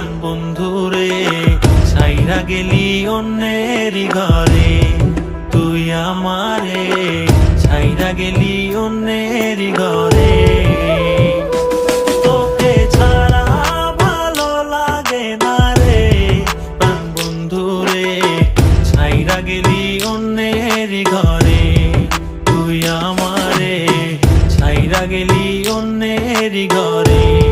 প্রাণ বন্ধুরে সাইরা গেলি অন্যের ঘরে। তুই আমারে সাইরা গেলি অন্যের ঘরে। লাগে গেলি অন্যের ঘরে। তুই আমারে সাইরা গেলি অন্যের ঘরে।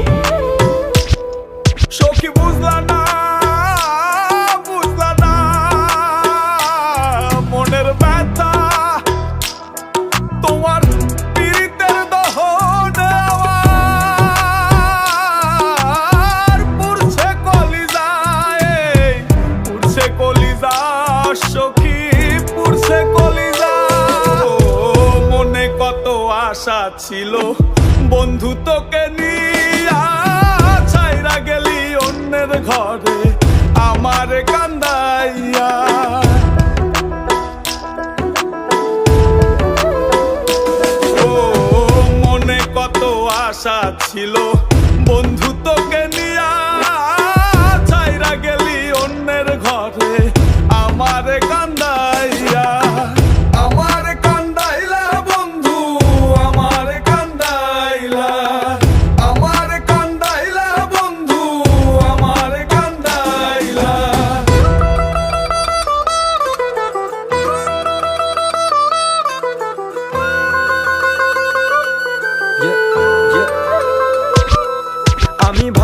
আশা ছিল, বন্ধু তোকে নিয়া ছাইরা গেলি অন্যের ঘরে, আমার কান্দাইয়া। ও, মনে কত আশা ছিল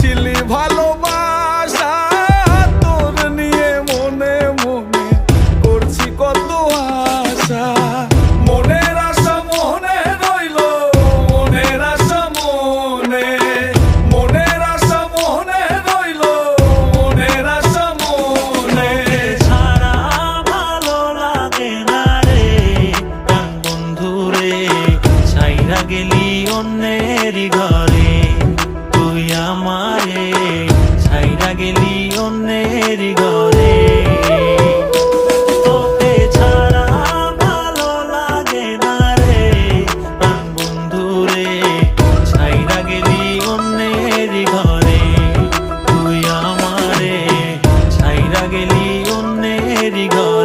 ছিলি ভালোবাসা ঘর